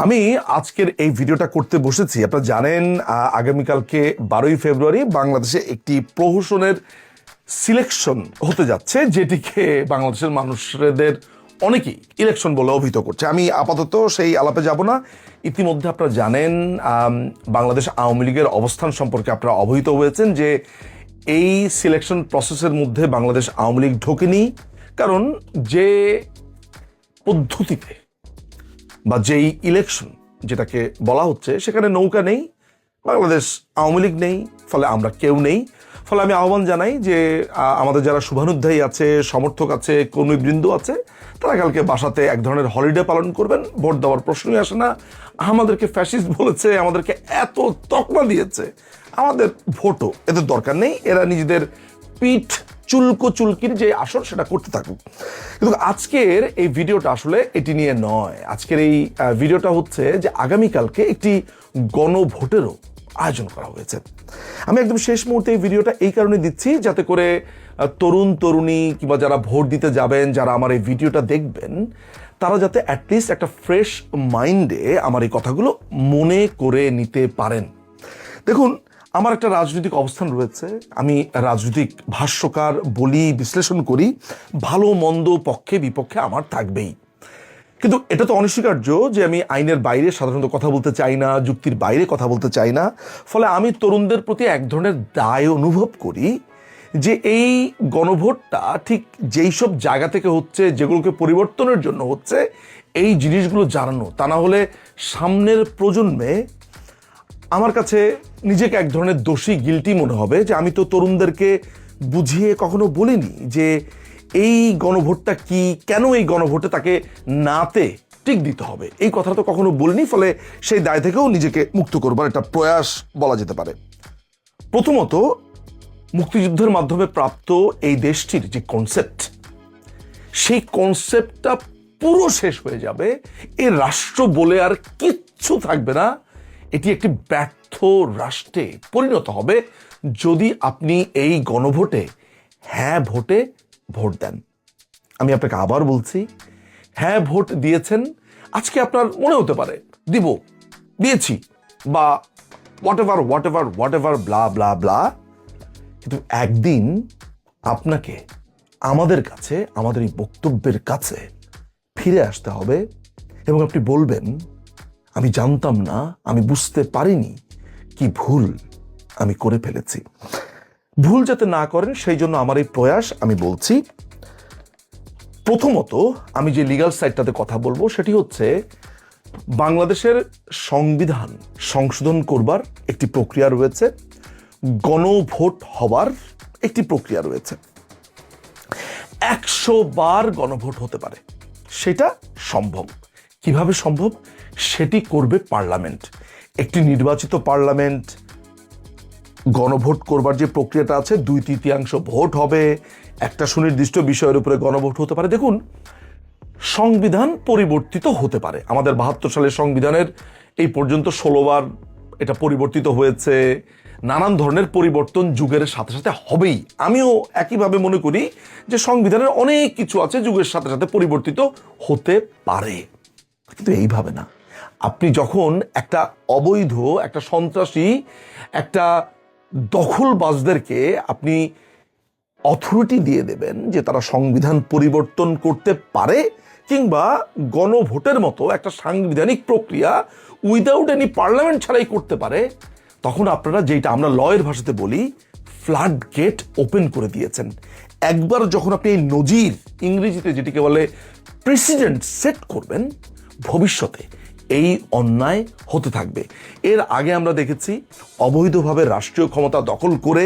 আমি আজকের এই ভিডিওটা করতে বসেছি। আপনারা জানেন আগামীকালকে বারোই ফেব্রুয়ারি বাংলাদেশে একটি প্রহসনের সিলেকশন হতে যাচ্ছে, যেটিকে বাংলাদেশের মানুষদের অনেকেই ইলেকশন বলে অভিহিত করছে। আমি আপাতত সেই আলাপে যাব না। ইতিমধ্যে আপনারা জানেন বাংলাদেশ আওয়ামী লীগের অবস্থান সম্পর্কে আপনারা অবহিত হয়েছেন যে এই সিলেকশন প্রসেসের মধ্যে বাংলাদেশ আওয়ামী লীগ ঢোকেনি। কারণ যে পদ্ধতিতে বা যেই ইলেকশন যেটাকে বলা হচ্ছে, সেখানে নৌকা নেই, বাংলাদেশ আওয়ামী লীগ নেই, ফলে আমরা কেউ নেই। ফলে আমি আহ্বান জানাই যে আমাদের যারা শুভানুধ্যায়ী আছে, সমর্থক আছে, কর্মীবৃন্দ আছে, তারা কালকে বাসাতে এক ধরনের হলিডে পালন করবেন। ভোট দেওয়ার প্রশ্নই আসে না। আমাদেরকে ফ্যাসিস্ট বলেছে, আমাদেরকে এত তকমা দিয়েছে। আমাদের ভোটও এদের দরকার নেই। এরা নিজেদের পিঠ চুলকো চুলকির যে আসর, সেটা করতে থাকুক। কিন্তু আজকের এই ভিডিওটা আসলে এটি নিয়ে নয়। আজকের এই ভিডিওটা হচ্ছে যে আগামীকালকে একটি গণভোটেরও আয়োজন করা হয়েছে। আমি একদম শেষ মুহূর্তে এই ভিডিওটা এই কারণে দিচ্ছি যাতে করে তরুণ, তরুণী কিংবা যারা ভোট দিতে যাবেন, যারা আমার এই ভিডিওটা দেখবেন, তারা যাতে অ্যাটলিস্ট একটা ফ্রেশ মাইন্ডে আমার এই কথাগুলো মনে করে নিতে পারেন। দেখুন আমার একটা রাজনৈতিক অবস্থান রয়েছে। আমি রাজনৈতিক ভাষ্যকার বলি, বিশ্লেষণ করি, ভালো, মন্দ, পক্ষে, বিপক্ষে আমার থাকবেই। কিন্তু এটা তো অনস্বীকার্য যে আমি আইনের বাইরে সাধারণত কথা বলতে চাই না, যুক্তির বাইরে কথা বলতে চাই না। ফলে আমি তরুণদের প্রতি এক ধরনের দায় অনুভব করি যে এই গণভোটটা ঠিক যেই সব জায়গা থেকে হচ্ছে, যেগুলোকে পরিবর্তনের জন্য হচ্ছে, এই জিনিসগুলো জানানো। তা না হলে সামনের প্রজন্মে আমার কাছে নিজেকে এক ধরনের দোষী গিলটি মনে হবে যে আমি তো তরুণদেরকে বুঝিয়ে কখনো বলিনি যে এই গণভোটটা কি, কেন এই গণভোটে তাকে নাতে টিক দিতে হবে। এই কথাটা তো কখনো বলিনি, ফলে সেই দায় থেকেও নিজেকে মুক্ত করবার একটা প্রয়াস বলা যেতে পারে। প্রথমত, মুক্তিযুদ্ধের মাধ্যমে প্রাপ্ত এই দেশটির যে কনসেপ্ট সেই কনসেপ্টটা পুরো শেষ হয়ে যাবে। এই রাষ্ট্র বলে আর কিচ্ছু থাকবে না। এটি একটি ব্যর্থ রাষ্ট্রে পরিণত হবে যদি আপনি এই গণভোটে হ্যাঁ ভোটে ভোট দেন। আমি আপনাকে আবার বলছি হ্যাঁ ভোট দিয়েছেন, আজকে আপনার মনে হতে পারে, দিব, দিয়েছি, বা whatever whatever whatever blah blah blah কিন্তু একদিন আপনাকে আমাদের কাছে, আমাদের এই বক্তব্যের কাছে ফিরে আসতে হবে এবং আপনি বলবেন আমি জানতাম না, আমি বুঝতে পারিনি কি ভুল আমি করে ফেলেছি। ভুল যাতে না করেন, সেই জন্য আমার এই প্রয়াস আমি বলছি। প্রথমত, আমি যে লিগাল সাইডটাতে কথা বলব, সেটি হচ্ছে বাংলাদেশের সংবিধান সংশোধন করবার একটি প্রক্রিয়া রয়েছে। গণভোট হবার একটি প্রক্রিয়া রয়েছে। একশো বার গণভোট হতে পারে। সেটা সম্ভব। কীভাবে সম্ভব? সেটি করবে পার্লামেন্ট। একটি নির্বাচিত পার্লামেন্ট গণভোট করবার যে প্রক্রিয়াটা আছে, দুই তৃতীয়াংশ ভোট হবে। একটা সুনির্দিষ্ট বিষয়ের উপরে গণভোট হতে পারে। দেখুন, সংবিধান পরিবর্তিত হতে পারে। আমাদের বাহাত্তর সালের সংবিধানের এই পর্যন্ত ষোলোবার এটা পরিবর্তিত হয়েছে। নানান ধরনের পরিবর্তন যুগের সাথে সাথে হবেই। আমিও একইভাবে মনে করি যে সংবিধানের অনেক কিছু আছে যুগের সাথে সাথে পরিবর্তিত হতে পারে। কিন্তু এইভাবে না। আপনি যখন একটা অবৈধ, একটা সন্ত্রাসী, একটা দখলবাজদেরকে আপনি অথরিটি দিয়ে দেবেন যে তারা সংবিধান পরিবর্তন করতে পারে কিংবা গণভোটের মতো একটা সাংবিধানিক প্রক্রিয়া উইদাউট এনি পার্লামেন্ট ছাড়াই করতে পারে, তখন আপনারা যেটা আমরা লয়ের ভাষাতে বলি ফ্লাড গেট ওপেন করে দিয়েছেন। একবার যখন আপনি এই নজির ইংরেজিতে যেটিকে বলে প্রেসিডেন্ট সেট করবেন, ভবিষ্যতে এই অন্যায় হতে থাকবে। এর আগে আমরা দেখেছি অবৈধভাবে রাষ্ট্রীয় ক্ষমতা দখল করে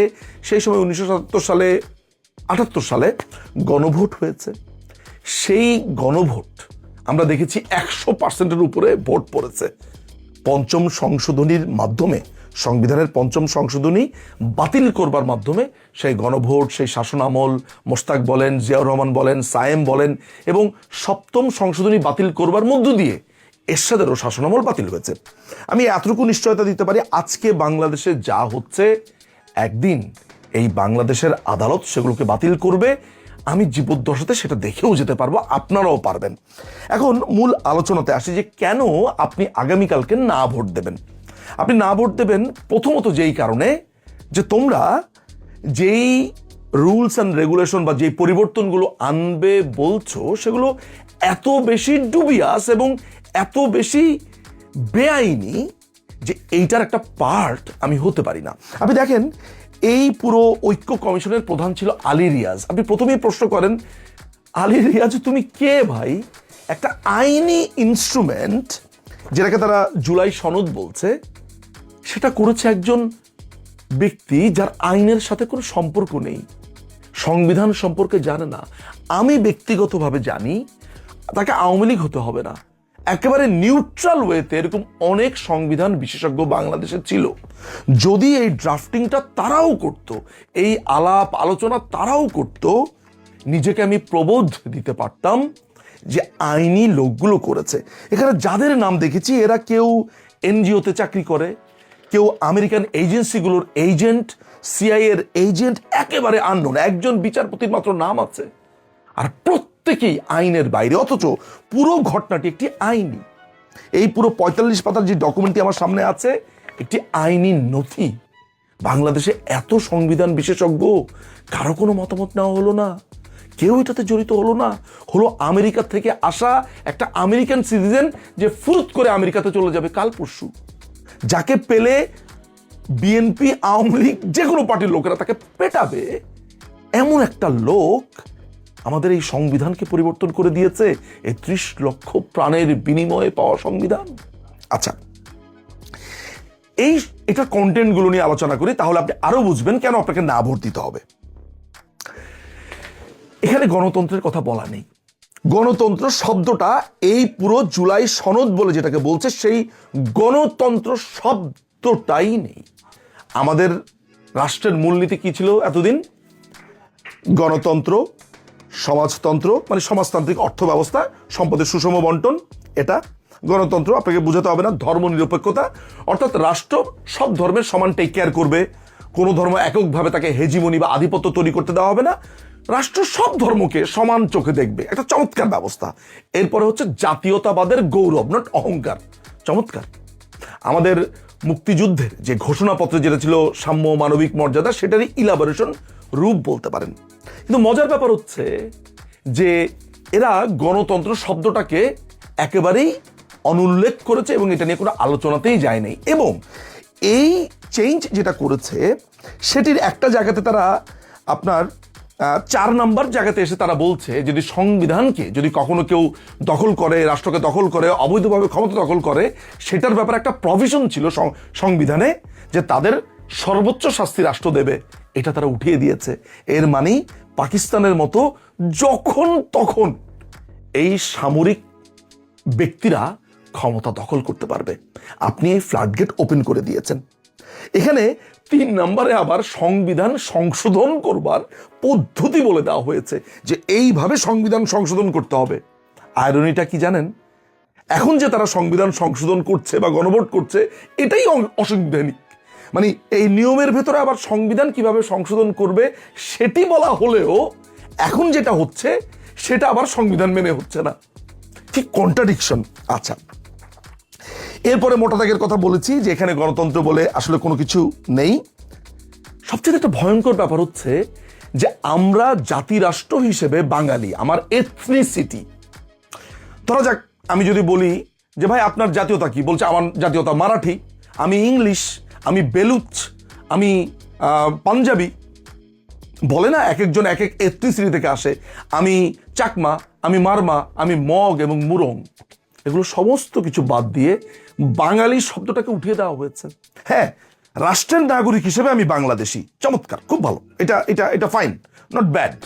সেই সময় উনিশশো সাতাত্তর সালে, আটাত্তর সালে গণভোট হয়েছে। সেই গণভোট আমরা দেখেছি একশো পার্সেন্টের উপরে ভোট পড়েছে। পঞ্চম সংশোধনীর মাধ্যমে, সংবিধানের পঞ্চম সংশোধনী বাতিল করবার মাধ্যমে সেই গণভোট, সেই শাসন আমল মোস্তাক বলেন, জিয়াউর রহমান বলেন, সায়েম বলেন এবং সপ্তম সংশোধনী বাতিল করবার মধ্য দিয়ে এরশাদেরও শাসনামল বাতিল হয়েছে। আমি এতটুকু নিশ্চয়তা দিতে পারি, আজকে বাংলাদেশে যা হচ্ছে, একদিন এই বাংলাদেশের আদালত সেগুলোকে বাতিল করবে। আমি জীবদ্দশাতে সেটা দেখেও যেতে পারব, আপনারাও পারবেন। এখন মূল আলোচনাতে আসি যে কেন আপনি আগামীকালকে না ভোট দেবেন? আপনি না ভোট দেবেন প্রথমত যেই কারণে যে তোমরা যেই রুলস অ্যান্ড রেগুলেশন বা যেই পরিবর্তনগুলো আনবে বলছো, সেগুলো এত বেশি ডুবিয়াস এবং এত বেশি বেআইনি যে এইটার একটা পার্ট আমি হতে পারি না। আপনি দেখেন, এই পুরো ঐক্য কমিশনের প্রধান ছিল আলী রিয়াজ। আপনি প্রথমেই প্রশ্ন করেন, আলী রিয়াজ, তুমি কে ভাই? একটা আইনি ইনস্ট্রুমেন্ট যেটাকে তারা জুলাই সনদ বলছে, সেটা করেছে একজন ব্যক্তি যার আইনের সাথে কোনো সম্পর্ক নেই। সংবিধান সম্পর্কে জানে না। আমি ব্যক্তিগতভাবে জানি, তাকে আওয়ামী লীগ হতে হবে না। একেবারে নিউট্রাল ওয়েতে এরকম অনেক সংবিধান বিশেষজ্ঞ বাংলাদেশে ছিল। যদি এই ড্রাফটিংটা তারাও করত, এই আলাপ আলোচনা তারাও করত, নিজেকে আমি প্রবোধ দিতে পারতাম যে আইনি লোকগুলো করেছে। এখানে যাদের নাম দেখেছি, এরা কেউ এনজিওতে চাকরি করে, কেউ আমেরিকান এজেন্সিগুলোর এজেন্ট সিআইএর এজেন্ট একেবারে আননোন একজন বিচারপতির মাত্র নাম আছে। আর প্রত্যেকেই আইনের বাইরে, অথচ পুরো ঘটনাটি একটি আইনি। এই পুরো পঁয়তাল্লিশ পাতার যে ডকুমেন্টটি আমার সামনে আছে, একটি আইনি নথি। বাংলাদেশে এত সংবিধান বিশেষজ্ঞ, কারও কোনো মতামত নেওয়া হলো না। কেউ এটাতে জড়িত হলো না। হলো আমেরিকা থেকে আসা একটা আমেরিকান সিটিজেন যে ফুরুত করে আমেরিকাতে চলে যাবে কাল পরশু। যাকে পেলে বিএনপি, আওয়ামী লীগ, যে কোনো পার্টির লোকেরা তাকে পেটাবে। এমন একটা লোক আমাদের এই সংবিধানকে পরিবর্তন করে দিয়েছে এই ত্রিশ লক্ষ প্রাণের বিনিময়ে পাওয়া সংবিধান। আচ্ছা এই, এটা কন্টেন্টগুলো নিয়ে আলোচনা করি, তাহলে আপনি আরও বুঝবেন কেন আপনাকে না ভোট দিতে হবে। এখানে গণতন্ত্রের কথা বলা নেই। গণতন্ত্র শব্দটা এই পুরো জুলাই সনদ বলে যেটাকে বলছে, সেই গণতন্ত্র শব্দটাই নেই। আমাদের রাষ্ট্রের মূলনীতি কি ছিল এতদিন? গণতন্ত্র সমাজতন্ত্র মানে সমাজতান্ত্রিক অর্থ ব্যবস্থা সম্পদের সুষম বন্টন, এটা গণতন্ত্র, আপনাকে বোঝাতে হবে না ধর্ম নিরপেক্ষতা অর্থাৎ রাষ্ট্র সব ধর্মের সমান টেক কেয়ার করবে। কোনো ধর্ম এককভাবে তাকে হেজিমনি বা আধিপত্য তৈরি করতে দেওয়া হবে না। রাষ্ট্র সব ধর্মকে সমান চোখে দেখবে। একটা চমৎকার ব্যবস্থা। এরপরে হচ্ছে জাতীয়তাবাদের গৌরব নট অহংকার। চমৎকার। আমাদের মুক্তিযুদ্ধের যে ঘোষণাপত্রে যেটা ছিল সাম্য মানবিক মর্যাদা, সেটারই ইলাবোরেশন রূপ বলতে পারেন। কিন্তু মজার ব্যাপার হচ্ছে যে এরা গণতন্ত্র শব্দটাকে একেবারেই অনুল্লেখ করেছে এবং এটা নিয়ে কোনো আলোচনাতেই যায় নাই। এবং এই চেঞ্জ যেটা করেছে, সেটির একটা জায়গাতে তারা আপনার চার নাম্বার জায়গাতে এসে তারা বলছে, যদি সংবিধানকে যদি কখনো কেউ দখল করে, রাষ্ট্রকে দখল করে, অবৈধভাবে ক্ষমতা দখল করে, সেটার ব্যাপারে একটা প্রভিশন ছিল সংবিধানে যে তাদের সর্বোচ্চ শাস্তি রাষ্ট্র দেবে। এটা তারা উঠিয়ে দিয়েছে। এর মানেই পাকিস্তানের মতো যখন তখন এই সামরিক ব্যক্তিরা ক্ষমতা দখল করতে পারবে। আপনি এই ফ্লাডগেট ওপেন করে দিয়েছেন। এখানে তিন নম্বরে আবার সংবিধান সংশোধন করবার পদ্ধতি বলে দেওয়া হয়েছে যে এইভাবে সংবিধান সংশোধন করতে হবে। আয়রনিটা কি জানেন? এখন যে তারা সংবিধান সংশোধন করছে বা গণভোট করছে, এটাই অসাংবিধানিক। মানে এই নিয়মের ভেতরে আবার সংবিধান কীভাবে সংশোধন করবে সেটি বলা হলেও এখন যেটা হচ্ছে, সেটা আবার সংবিধান মেনে হচ্ছে না। কি কন্ট্রাডিকশন আচ্ছা। এরপরে মোটা দাগের কথা বলেছি যে এখানে গণতন্ত্র বলে আসলে কোনো কিছু নেই। সবচেয়ে একটা ভয়ঙ্কর ব্যাপার হচ্ছে যে আমরা জাতিরাষ্ট্র হিসেবে বাঙালি, আমার এথনিসিটি ধরা যাক, আমি যদি বলি যে ভাই আপনার জাতীয়তা কি? বলছে আমার জাতীয়তা মারাঠি, আমি ইংলিশ, আমি বেলুচ, আমি পাঞ্জাবি। বলে না এক একজন এক এক এথনিসিটি থেকে আসে। আমি চাকমা, আমি মারমা, আমি মগ এবং মুরং। এগুলো সমস্ত কিছু বাদ দিয়ে বাঙালি শব্দটাকে উঠিয়ে দেওয়া হয়েছে। হ্যাঁ রাষ্ট্রের নাগরিক হিসেবে আমি বাংলাদেশি। চমৎকার, খুব ভালো। এটা এটা এটা ফাইন নট ব্যাড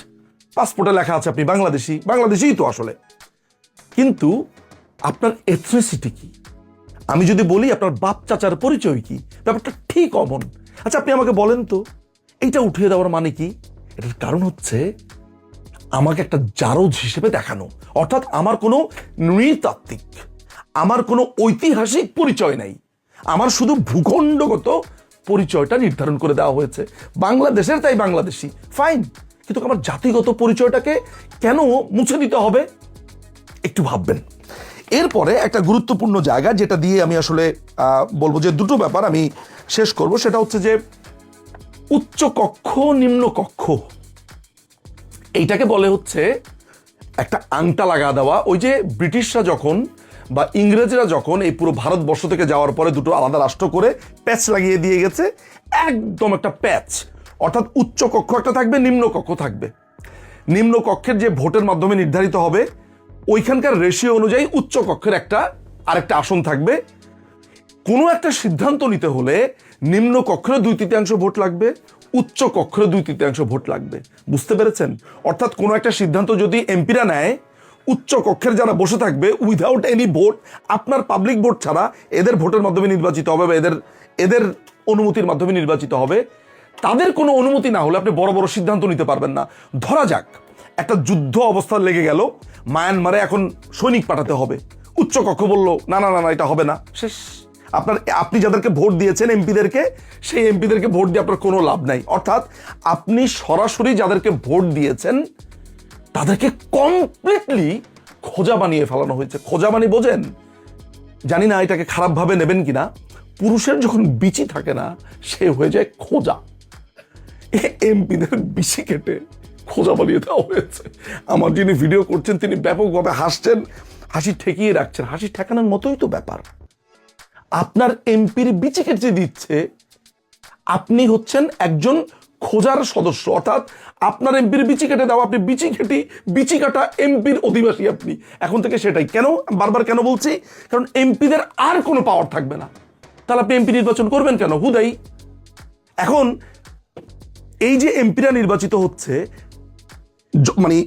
পাসপোর্টে লেখা আছে আপনি বাংলাদেশি, বাংলাদেশিই তো আসলে। কিন্তু আপনার এথনিসিটি কি? আমি যদি বলি আপনার বাপ চাচার পরিচয় কি, ব্যাপারটা ঠিক অমন। আচ্ছা আপনি আমাকে বলেন তো, এইটা উঠিয়ে দেওয়ার মানে কি? এটার কারণ হচ্ছে আমাকে একটা জারজ হিসেবে দেখানো। অর্থাৎ আমার কোনো নৃতাত্ত্বিক আমার কোনো ঐতিহাসিক পরিচয় নাই। আমার শুধু ভূখণ্ডগত পরিচয়টা নির্ধারণ করে দেওয়া হয়েছে। বাংলাদেশের তাই বাংলাদেশি। ফাইন কিন্তু আমার জাতিগত পরিচয়টাকে কেন মুছে দিতে হবে? একটু ভাববেন। এরপরে একটা গুরুত্বপূর্ণ জায়গা যেটা দিয়ে আমি আসলে বলব যে দুটো ব্যাপার আমি শেষ করব। সেটা হচ্ছে যে উচ্চ কক্ষ, নিম্ন কক্ষ। এইটাকে বলে হচ্ছে একটা আংটা লাগা দেওয়া। ওই যে ব্রিটিশরা যখন বা ইংরেজরা যখন এই পুরো ভারতবর্ষ থেকে যাওয়ার পরে দুটো আলাদা রাষ্ট্র করে প্যাচ লাগিয়ে দিয়ে গেছে, একদম একটা প্যাচ। অর্থাৎ উচ্চ কক্ষ একটা থাকবে, নিম্ন কক্ষ থাকবে। নিম্ন কক্ষের যে ভোটের মাধ্যমে নির্ধারিত হবে, ওইখানকার রেশিও অনুযায়ী উচ্চ কক্ষের একটা, আরেকটা আসন থাকবে। কোনো একটা সিদ্ধান্ত নিতে হলে নিম্ন কক্ষের দুই তৃতীয়াংশ ভোট লাগবে, উচ্চ কক্ষের দুই তৃতীয়াংশ ভোট লাগবে। বুঝতে পেরেছেন? অর্থাৎ কোনো একটা সিদ্ধান্ত যদি এমপিরা নেয় উচ্চ কক্ষের যারা বসে থাকবে উইদাউট এনি ভোট আপনার পাবলিক ভোট ছাড়া এদের ভোটের মাধ্যমে নির্বাচিত হবে বা এদের এদের অনুমতির মাধ্যমে নির্বাচিত হবে। তাদের কোনো অনুমতি না হলে আপনি বড় বড় সিদ্ধান্ত নিতে পারবেন না। ধরা যাক, একটা যুদ্ধ অবস্থা লেগে গেল, মায়ানমারে এখন সৈনিক পাঠাতে হবে। উচ্চ কক্ষ বলল, না না না না, এটা হবে না। শেষ। আপনার, আপনি যাদেরকে ভোট দিয়েছেন এমপিদেরকে, সেই এমপিদেরকে ভোট দিয়ে আপনার কোনো লাভ নাই। অর্থাৎ আপনি সরাসরি যাদেরকে ভোট দিয়েছেন তাদেরকে কমপ্লিটলি খোঁজা বানিয়ে ফেলানো হয়েছে। খোঁজা বানিয়ে বোঝেন? জানি না এটাকে খারাপভাবে নেবেন কিনা। পুরুষের যখন বিচি থাকে না, সে হয়ে যায় খোঁজা। এমপিদের বিচি কেটে খোঁজা বানিয়ে দেওয়া হয়েছে। আমার যিনি ভিডিও করছেন, তিনি ব্যাপকভাবে হাসছেন, হাসি ঠেকিয়ে রাখছেন। হাসি ঠেকানোর মতোই তো ব্যাপার। আপনার এমপির বিচি কেটে দিচ্ছে। আপনি হচ্ছেন একজন খোঁজার সদস্য। অর্থাৎ আপনার এমপির বিচি কেটে দাও, আপনি বিচি কেটি বিচি কাটা এমপির অধিবাসী আপনি। এখন থেকে সেটাই। কেন? বারবার কেন বলছি? কারণ এমপিদের আর কোনো পাওয়ার থাকবে না। তাহলে আপনি এমপি নির্বাচন করবেন কেন? হুদাই এখন, এই যে এমপিরা নির্বাচিত হচ্ছে মানে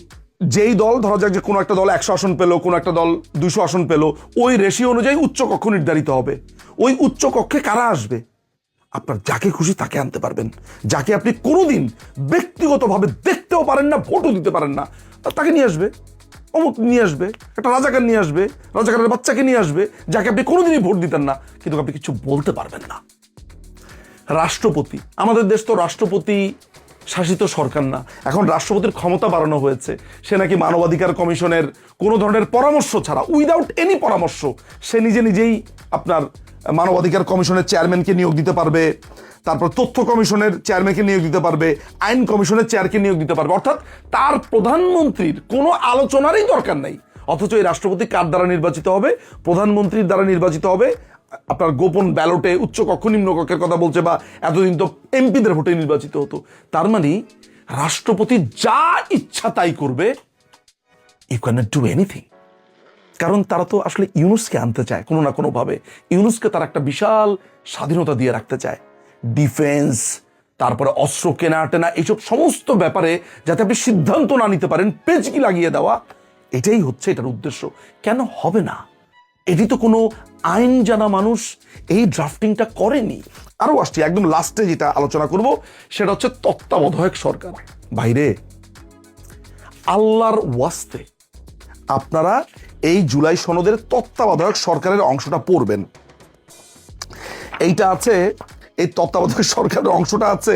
যেই দল, ধরা যাক যে কোনো একটা দল একশো আসন পেল, কোনো একটা দল দুশো আসন পেল, ওই রেশিও অনুযায়ী উচ্চ কক্ষ নির্ধারিত হবে। ওই উচ্চ কক্ষে কারা আসবে? আপনার যাকে খুশি তাকে আনতে পারবেন। যাকে আপনি কোনোদিন ব্যক্তিগতভাবে দেখতেও পারেন না, ভোটও দিতে পারেন না তাকে নিয়ে আসবে। অমুক নিয়ে আসবে, একটা রাজাকার নিয়ে আসবে, রাজাকারের বাচ্চাকে নিয়ে আসবে, যাকে আপনি কোনোদিনই ভোট দিতেন না, কিন্তু আপনি কিছু বলতে পারবেন না। রাষ্ট্রপতি, আমাদের দেশ তো রাষ্ট্রপতি শাসিত সরকার না। এখন রাষ্ট্রপতির ক্ষমতা বাড়ানো হয়েছে। সে নাকি মানবাধিকার কমিশনের কোনো ধরনের পরামর্শ ছাড়া উইদাউট এনি পরামর্শ, সে নিজে নিজেই আপনার মানবাধিকার কমিশনের চেয়ারম্যানকে নিয়োগ দিতে পারবে, তারপর তথ্য কমিশনের চেয়ারম্যানকে নিয়োগ দিতে পারবে, আইন কমিশনের চেয়ারকে নিয়োগ দিতে পারবে। অর্থাৎ তার প্রধানমন্ত্রীর কোনো আলোচনারই দরকার নেই। অথচ এই রাষ্ট্রপতি কার দ্বারা নির্বাচিত হবে? প্রধানমন্ত্রীর দ্বারা নির্বাচিত হবে আপনার গোপন ব্যালটে উচ্চ কক্ষ নিম্ন কক্ষের কথা বলছে বা এতদিন তো এমপিদের ভোটে নির্বাচিত হতো। তার মানে রাষ্ট্রপতি যা ইচ্ছা তাই করবে ইউ ক্যান ডু এনিথিং কারণ তারা তো আসলে ইউনুসকে আনতে চায় কোনো না কোনোভাবে। ইউনুসকে তারা একটা বিশাল স্বাধীনতা দিয়ে রাখতে চায়। ডিফেন্স, তারপরে অস্ত্র কেনা টেনা, এইসব সমস্ত ব্যাপারে যাতে আপনি সিদ্ধান্ত না নিতে পারেন পেজকি লাগিয়ে দেওয়া, এটাই হচ্ছে এটার উদ্দেশ্য। কেন হবে না? এটি তো কোনো আইন জানা মানুষ এই ড্রাফটিংটা করেনি। আরও আসছি, একদম লাস্টে যেটা আলোচনা করব, সেটা হচ্ছে তত্ত্বাবধায়ক সরকার। বাইরে, আল্লাহর ওয়াস্তে আপনারা এই জুলাই সনদের তত্ত্বাবধায়ক সরকারের অংশটা পড়বেন। এইটা আছে, এই তত্ত্বাবধায়ক সরকারের অংশটা আছে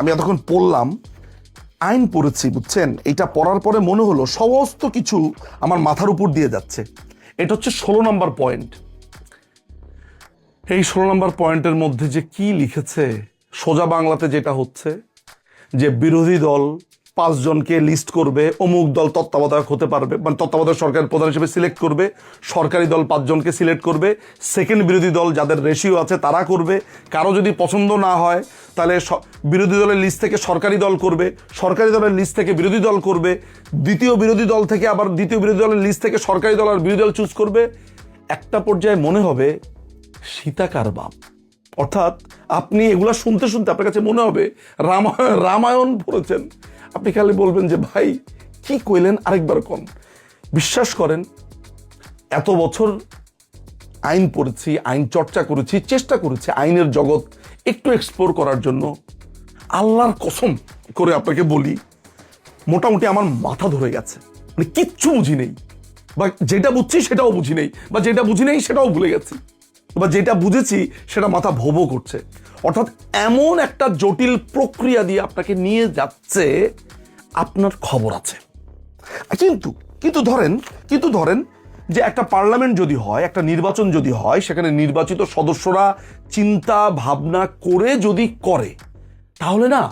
আমি এতক্ষণ পড়লাম। আইন পড়েছি, বুঝছেন? এটা পড়ার পরে মনে হলো সমস্ত কিছু আমার মাথার উপর দিয়ে যাচ্ছে। এটা হচ্ছে ষোলো নম্বর পয়েন্ট। এই ষোলো নম্বর পয়েন্টের মধ্যে যে কি লিখেছে, সোজা বাংলাতে যেটা হচ্ছে, যে বিরোধী দল পাঁচজনকে লিস্ট করবে, অমুক দল তত্ত্বাবধায়ক হতে পারবে মানে তত্ত্বাবধায়ক সরকারের প্রধান হিসেবে সিলেক্ট করবে, সরকারি দল পাঁচজনকে সিলেক্ট করবে সেকেন্ড বিরোধী দল যাদের রেশিও আছে তারা করবে, কারও যদি পছন্দ না হয়, তাহলে বিরোধী দলের লিস্ট থেকে সরকারি দল করবে, সরকারি দলের লিস্ট থেকে বিরোধী দল করবে, দ্বিতীয় বিরোধী দল থেকে আবার দ্বিতীয় বিরোধী দলের লিস্ট থেকে সরকারি দল আর বিরোধী দল চুজ করবে, একটা পর্যায়ে মনে হবে সীতাকার বাপ অর্থাৎ আপনি এগুলা শুনতে শুনতে আপনার কাছে মনে হবে রামায়ণ রামায়ণ পড়েছেন আপনি খালি বলবেন যে, ভাই, কি কইলেন আরেকবার কোন? বিশ্বাস করেন, এত বছর আইন পড়েছি, আইন চর্চা করেছি, চেষ্টা করেছি আইনের জগৎ একটু এক্সপ্লোর করার জন্য। আল্লাহর কসম করে আপনাকে বলি, মোটামুটি আমার মাথা ধরে গেছে। মানে কিচ্ছু বুঝি নেই। বা যেটা বুঝছি সেটাও বুঝি নেই, বা যেটা বুঝি নেই সেটাও ভুলে গেছি, বা যেটা বুঝেছি সেটা মাথা ভোবো করছে। অর্থাৎ এমন একটা জটিল প্রক্রিয়া দিয়ে আপনাকে নিয়ে যাচ্ছে, আপনার খবর আছে। কিন্তু কিন্তু ধরেন কিন্তু ধরেন যে একটা পার্লামেন্ট যদি হয়, একটা নির্বাচন যদি হয়, সেখানে নির্বাচিত সদস্যরা চিন্তা, ভাবনা করে যদি করে, তাহলে না,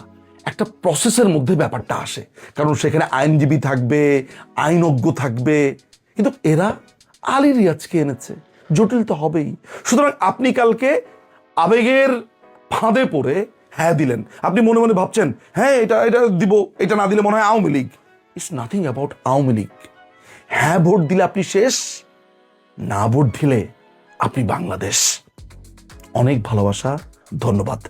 একটা প্রসেসের মধ্যে ব্যাপারটা আসে। কারণ সেখানে আইনজীবী থাকবে, আইনজ্ঞ থাকবে, কিন্তু এরা আলী রিয়াজকে এনেছে। জটিল তো হবেই। সুতরাং আপনি কালকে আবেগের ফাঁদে পড়ে হ্যাঁ দিলেন। আপনি মনে মনে ভাবছেন হ্যাঁ এটা এটা দিব, এটা না দিলে মনে হয় Awami League. It's nothing about Awami League. হ্যাঁ ভোট দিলে আপনি শেষ, না ভোট দিলে আপনি বাংলাদেশ। অনেক ভালোবাসা, ধন্যবাদ।